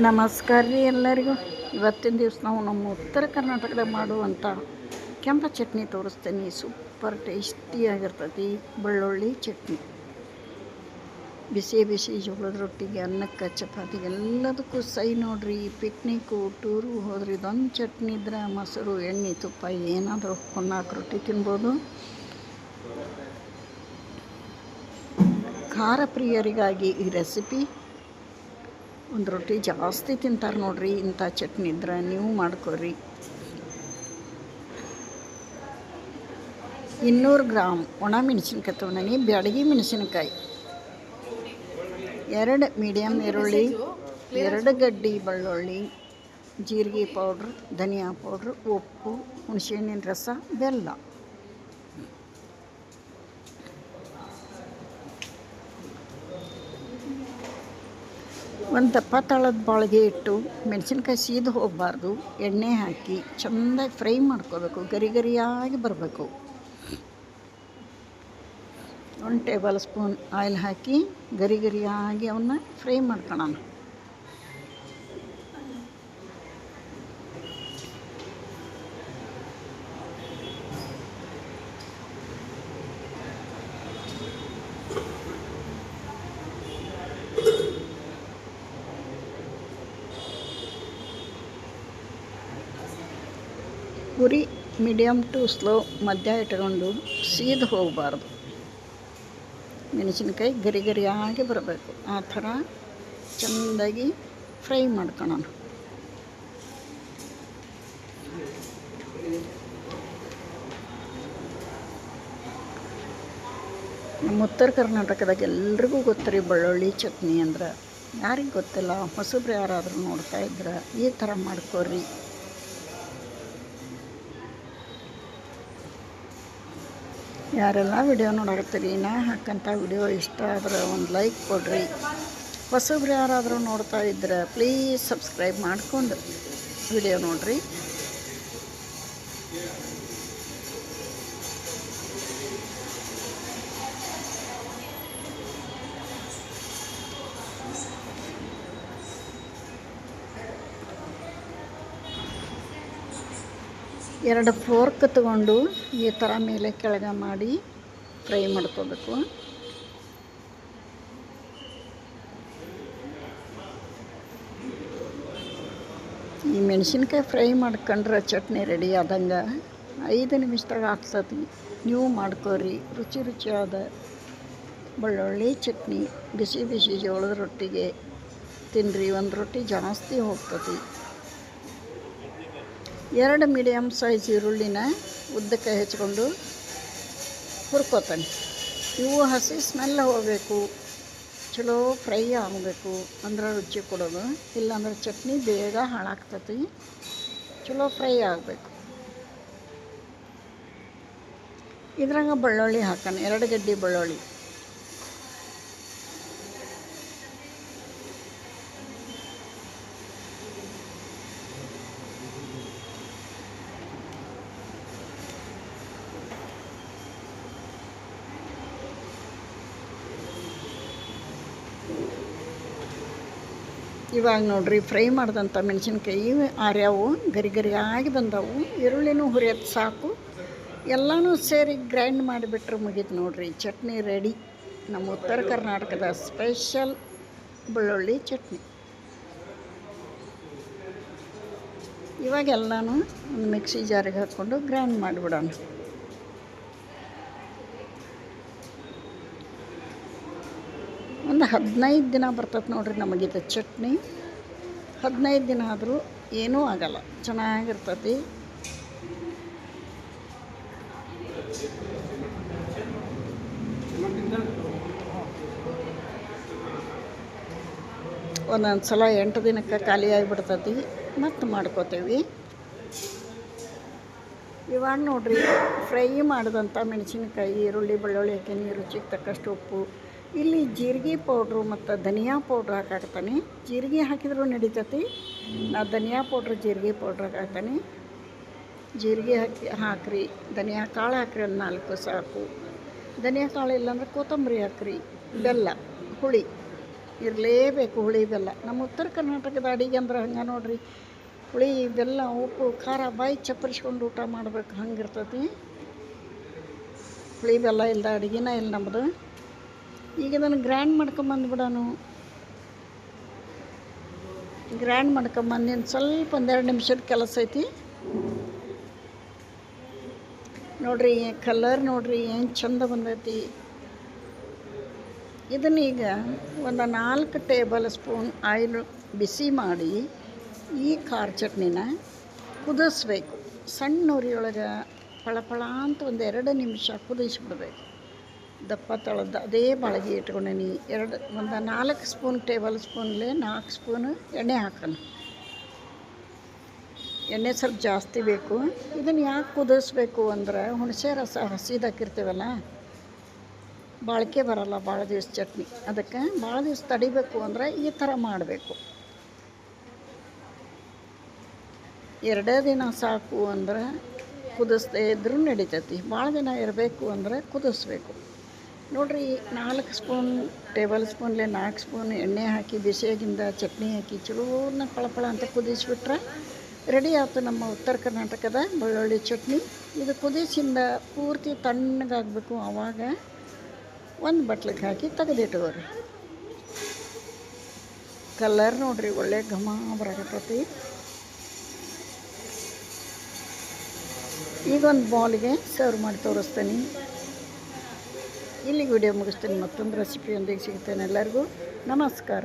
ನಮಸ್ಕಾರ ರೀ ಎಲ್ಲರಿಗೂ. ಇವತ್ತಿನ ದಿವಸ ನಾವು ನಮ್ಮ ಉತ್ತರ ಕರ್ನಾಟಕದಾಗ ಮಾಡುವಂಥ ಕೆಂಪ ಚಟ್ನಿ ತೋರಿಸ್ತೀನಿ. ಸೂಪರ್ ಟೇಸ್ಟಿಯಾಗಿರ್ತೈತಿ ಬೆಳ್ಳುಳ್ಳಿ ಚಟ್ನಿ. ಬಿಸಿ ಬಿಸಿ ಜೋಳದ ರೊಟ್ಟಿಗೆ, ಅನ್ನಕ್ಕೆ, ಚಪಾತಿಗೆ ಎಲ್ಲದಕ್ಕೂ ಸೈ ನೋಡ್ರಿ. ಪಿಕ್ನಿಕ್ಕು ಟೂರು ಹೋದ್ರಿ ಇದೊಂದು ಚಟ್ನಿ ಇದ್ರೆ ಮೊಸರು, ಎಣ್ಣೆ, ತುಪ್ಪ, ಏನಾದರೂ ನಾಲ್ಕು ರೊಟ್ಟಿ ತಿನ್ಬೋದು. ಖಾರ ಪ್ರಿಯರಿಗಾಗಿ ಈ ರೆಸಿಪಿ ಒಂದು ರೊಟ್ಟಿ ಜಾಸ್ತಿ ತಿಂತಾರೆ ನೋಡ್ರಿ, ಇಂಥ ಚಟ್ನಿ ಇದ್ರೆ ನೀವು ಮಾಡ್ಕೊರಿ. ಇನ್ನೂರು ಗ್ರಾಮ್ ಒಣ ಮೆಣಸಿನ್ಕಾಯಿ ತೊಗೊಂಡಿ ಬ್ಯಾಡಗಿ ಮೆಣಸಿನಕಾಯಿ. ಎರಡು ಮೀಡಿಯಮ್ ಈರುಳ್ಳಿ, ಎರಡು ಗಡ್ಡಿ ಬೆಳ್ಳುಳ್ಳಿ, ಜೀರಿಗೆ ಪೌಡ್ರ್, ಧನಿಯಾ ಪೌಡ್ರ್, ಉಪ್ಪು, ಹುಣಸೆಹಣ್ಣಿನ ರಸ, ಬೆಲ್ಲ. ಒಂದು ದಪ್ಪ ತಳದ ಬಾಳಿಗೆ ಇಟ್ಟು ಮೆಣಸಿನ್ಕಾಯಿ ಸೀದು ಹೋಗಬಾರ್ದು. ಎಣ್ಣೆ ಹಾಕಿ ಚೆಂದಾಗಿ ಫ್ರೈ ಮಾಡ್ಕೋಬೇಕು. ಗರಿ ಗರಿಯಾಗಿ ಬರಬೇಕು. ಒಂದು ಟೇಬಲ್ ಸ್ಪೂನ್ ಆಯಿಲ್ ಹಾಕಿ ಗರಿ ಗರಿಯಾಗಿ ಅವನ್ನ ಫ್ರೈ ಮಾಡ್ಕೊಳ್ಳೋಣ ಉರಿ ಮೀಡಿಯಮ್ ಟು ಸ್ಲೋ ಮಧ್ಯ ಇಟ್ಕೊಂಡು ಸೀದು ಹೋಗಬಾರ್ದು. ಮೆಣಸಿನಕಾಯಿ ಗರಿ ಗರಿಯಾಗಿ ಬರಬೇಕು. ಆ ಥರ ಚೆಂದಾಗಿ ಫ್ರೈ ಮಾಡ್ಕೊಳ್ಳೋಣ. ನಮ್ಮ ಉತ್ತರ ಕರ್ನಾಟಕದಾಗ ಎಲ್ರಿಗೂ ಗೊತ್ತರಿ ಬೆಳ್ಳುಳ್ಳಿ ಚಟ್ನಿ ಅಂದ್ರೆ. ಯಾರಿಗೆ ಗೊತ್ತಿಲ್ಲ, ಹೊಸಬ್ರು ಯಾರಾದರೂ ನೋಡ್ತಾ ಇದ್ರೆ ಈ ಥರ ಮಾಡ್ಕೊರಿ. ಯಾರೆಲ್ಲ ವಿಡಿಯೋ ನೋಡಕತ್ತೀರಿ ನಾ ಹಾಕಂಥ ವಿಡಿಯೋ ಇಷ್ಟ ಆದ್ರೆ ಒಂದು ಲೈಕ್ ಕೊಡ್ರಿ. ಹೊಸಬ್ರು ಯಾರಾದರೂ ನೋಡ್ತಾ ಇದ್ರೆ ಪ್ಲೀಸ್ ಸಬ್ಸ್ಕ್ರೈಬ್ ಮಾಡ್ಕೊಂಡು ವಿಡಿಯೋ ನೋಡ್ರಿ. ಎರಡು ಫೋರ್ಕ್ ತಗೊಂಡು ಈ ಥರ ಮೇಲೆ ಕೆಳಗೆ ಮಾಡಿ ಫ್ರೈ ಮಾಡ್ಕೋಬೇಕು. ಈ ಮೆಣಸಿನ್ಕಾಯಿ ಫ್ರೈ ಮಾಡ್ಕೊಂಡ್ರೆ ಚಟ್ನಿ ರೆಡಿ ಆದಂಗೆ ಐದು ನಿಮಿಷದಾಗ ಆಗ್ತದೆ. ನೀವು ಮಾಡ್ಕೋರಿ. ರುಚಿ ರುಚಿಯಾದ ಬೆಳ್ಳುಳ್ಳಿ ಚಟ್ನಿ. ಬಿಸಿ ಬಿಸಿ ಜೋಳದ ರೊಟ್ಟಿಗೆ ತಿನ್ನಿರಿ ಒಂದು ರೊಟ್ಟಿ ಜಾಸ್ತಿ ಹೋಗ್ತದೆ. ಎರಡು ಮೀಡಿಯಮ್ ಸೈಜ್ ಈರುಳ್ಳಿನ ಉದ್ದಕ್ಕೆ ಹೆಚ್ಕೊಂಡು ಹುರ್ಕೋತಾನೆ. ಇವು ಹಸಿ ಸ್ಮೆಲ್ ಹೋಗಬೇಕು. ಚಲೋ ಫ್ರೈ ಆಗಬೇಕು. ಅಂದ್ರೆ ರುಚಿ ಕೊಡೋದು. ಇಲ್ಲಾಂದ್ರೆ ಚಟ್ನಿ ಬೇಗ ಹಾಳಾಗ್ತತಿ. ಚಲೋ ಫ್ರೈ ಆಗಬೇಕು. ಇದ್ರಾಗ ಬೆಳ್ಳುಳ್ಳಿ ಹಾಕೋಣ. ಎರಡು ಗಡ್ಡಿ ಬೆಳ್ಳುಳ್ಳಿ. ಇವಾಗ ನೋಡ್ರಿ, ಫ್ರೈ ಮಾಡಿದಂಥ ಮೆಣಸಿನ್ಕಾಯಿ, ಆರ್ಯಾವು ಗರಿ ಗರಿಯಾಗಿ ಬಂದವು. ಈರುಳ್ಳಿನೂ ಹುರಿಯೋದು ಸಾಕು. ಎಲ್ಲನೂ ಸೇರಿ ಗ್ರೈಂಡ್ ಮಾಡಿಬಿಟ್ರೆ ಮುಗೀತು ನೋಡ್ರಿ. ಚಟ್ನಿ ರೆಡಿ. ನಮ್ಮ ಉತ್ತರ ಕರ್ನಾಟಕದ ಸ್ಪೆಷಲ್ ಬೆಳ್ಳುಳ್ಳಿ ಚಟ್ನಿ. ಇವಾಗೆಲ್ಲನೂ ಒಂದು ಮಿಕ್ಸಿ ಜಾರಿಗೆ ಹಾಕ್ಕೊಂಡು ಗ್ರೈಂಡ್ ಮಾಡಿಬಿಡೋಣ. ಹದಿನೈದು ದಿನ ಬರ್ತದೆ ನೋಡ್ರಿ ನಮಗಿದು ಚಟ್ನಿ. ಹದಿನೈದು ದಿನ ಆದರೂ ಏನೂ ಆಗಲ್ಲ. ಚೆನ್ನಾಗಿರ್ತತಿ. ಒಂದೊಂದು ಸಲ ಎಂಟು ದಿನಕ್ಕೆ ಖಾಲಿಯಾಗಿ ಆಗಿಬಿಡ್ತತಿ. ಮತ್ತು ಮಾಡ್ಕೋತೀವಿ. ಇವಾಗ ನೋಡ್ರಿ, ಫ್ರೈ ಮಾಡಿದಂಥ ಮೆಣಸಿನಕಾಯಿ, ಈರುಳ್ಳಿ, ಬೆಳ್ಳುಳ್ಳಿ ಹಾಕೀನಿ ರುಚಿಗೆ ತಕ್ಕಷ್ಟು ಉಪ್ಪು. ಇಲ್ಲಿ ಜೀರಿಗೆ ಪೌಡ್ರು ಮತ್ತು ಧನಿಯಾ ಪೌಡ್ರ್ ಹಾಕಾಕ್ತಾನೆ ಜೀರಿಗೆ ಹಾಕಿದರೂ ನಡೀತತಿ. ನಾ ಧನಿಯಾ ಪೌಡ್ರ್, ಜೀರಿಗೆ ಪೌಡ್ರ್ ಹಾಕಾಕ್ತಾನೆ ಜೀರಿಗೆ ಹಾಕಿ ಹಾಕ್ರಿ. ಧನಿಯಾ ಕಾಳು ಹಾಕ್ರಿ ಒಂದು ನಾಲ್ಕು ಸಾಕು. ಧನಿಯಾ ಕಾಳು ಇಲ್ಲಾಂದ್ರೆ ಕೊತ್ತಂಬರಿ ಹಾಕ್ರಿ. ಬೆಲ್ಲ, ಹುಳಿ. ಇರಲೇಬೇಕು ಹುಳಿ, ಬೆಲ್ಲ. ನಮ್ಮ ಉತ್ತರ ಕರ್ನಾಟಕದ ಅಡಿಗೆ ಅಂದ್ರೆ ಹಂಗೆ ನೋಡ್ರಿ. ಹುಳಿ, ಬೆಲ್ಲ, ಉಪ್ಪು, ಖಾರ, ಬಾಯಿ ಚಪ್ಪರಿಸ್ಕೊಂಡು ಊಟ ಮಾಡ್ಬೇಕು. ಹಂಗಿರ್ತೈತಿ. ಹುಳಿ, ಬೆಲ್ಲ ಇಲ್ಲದ ಅಡುಗೆನ ಇಲ್ಲ ನಮ್ಮದು ಈಗ ಇದನ್ನು ಗ್ರ್ಯಾಂಡ್ ಮಾಡ್ಕೊಂಬಂದ್ಬಿಡೋನು ಗ್ರ್ಯಾಂಡ್ ಮಾಡ್ಕೊಂಬಂದಿನ ಸ್ವಲ್ಪ ಒಂದೆರಡು ನಿಮಿಷದ ಕೆಲಸ ಐತಿ. ನೋಡ್ರಿ ಕಲರ್ ನೋಡ್ರಿ, ಏನು ಚಂದ ಬಂದೈತಿ. ಇದನ್ನೀಗ ಒಂದು ನಾಲ್ಕು ಟೇಬಲ್ ಸ್ಪೂನ್ ಆಯಿಲ್ ಬಿಸಿ ಮಾಡಿ ಈ ಖಾರ ಚಟ್ನಿನ ಕುದಿಸ್ಬೇಕು. ಸಣ್ಣ ಉರಿಯೊಳಗೆ ಪಳಪಳ ಅಂತ ಒಂದು ಎರಡು ನಿಮಿಷ ಕುದಿಸ್ಬಿಡ್ಬೇಕು. ದಪ್ಪ ತಳದ ಅದೇ ಬಾಳಿಗೆ ಇಟ್ಕೊಂಡೀನಿ ಎರಡು ಒಂದು ನಾಲ್ಕು ಸ್ಪೂನ್ ಟೇಬಲ್ ಸ್ಪೂನ್ಲೆ ನಾಲ್ಕು ಸ್ಪೂನು ಎಣ್ಣೆ ಹಾಕೋಣ ಎಣ್ಣೆ ಸ್ವಲ್ಪ ಜಾಸ್ತಿ ಬೇಕು ಇದನ್ನು ಯಾಕೆ ಕುದಿಸ್ಬೇಕು ಅಂದ್ರೆ ಹುಣಸೆ ರಸ ಹಸಿದಾಕಿರ್ತೀವಲ್ಲ ಬಾಳಿಕೆ ಬರಲ್ಲ ಭಾಳ ದಿವಸ ಚಟ್ನಿ ಅದಕ್ಕೆ ಭಾಳ ದಿವಸ ತಡಿಬೇಕು ಅಂದ್ರೆ ಈ ಥರ ಮಾಡಬೇಕು ಎರಡೇ ದಿನ ಸಾಕು ಅಂದ್ರೆ ಕುದಿಸ್ದೇ ಇದ್ರೂ ನಡಿತೈತಿ ಭಾಳ ದಿನ ಇರಬೇಕು ಅಂದ್ರೆ ಕುದಿಸ್ಬೇಕು ನೋಡಿರಿ, ನಾಲ್ಕು ಸ್ಪೂನ್ ಟೇಬಲ್ ಸ್ಪೂನ್ಲೆ ನಾಲ್ಕು ಸ್ಪೂನ್ ಎಣ್ಣೆ ಹಾಕಿ, ಬಿಸಿಯಾಗಿಂದ ಚಟ್ನಿ ಹಾಕಿ ಚಲೋನ ಪಳಪಳ ಅಂತ ಕುದಿಸಿಬಿಟ್ರೆ ರೆಡಿ ಆಯಿತು ನಮ್ಮ ಉತ್ತರ ಕರ್ನಾಟಕದ ಬೆಳ್ಳುಳ್ಳಿ ಚಟ್ನಿ. ಇದು ಕುದಿಸಿಂದ ಪೂರ್ತಿ ತಣ್ಣಗಾಗಬೇಕು ಆವಾಗ ಒಂದು ಬಟ್ಲಿಗೆ ಹಾಕಿ ತೆಗೆದಿಟ್ಕೋರಿ ಕಲರ್ ನೋಡಿರಿ, ಒಳ್ಳೆ ಘಮ ಬರಾಕತ್ತೈತಿ ಈಗ ಒಂದು ಬಾಲ್ಗೆ ಸರ್ವ್ ಮಾಡಿ ತೋರಿಸ್ತೀನಿ. ಇಲ್ಲಿಗೆ ವಿಡಿಯೋ ಮುಗಿಸ್ತೀನಿ. ಮತ್ತೊಂದು ರೆಸಿಪಿಯೊಂದಿಗೆ ಸಿಗ್ತೇನೆ ಎಲ್ಲರಿಗೂ. ನಮಸ್ಕಾರ.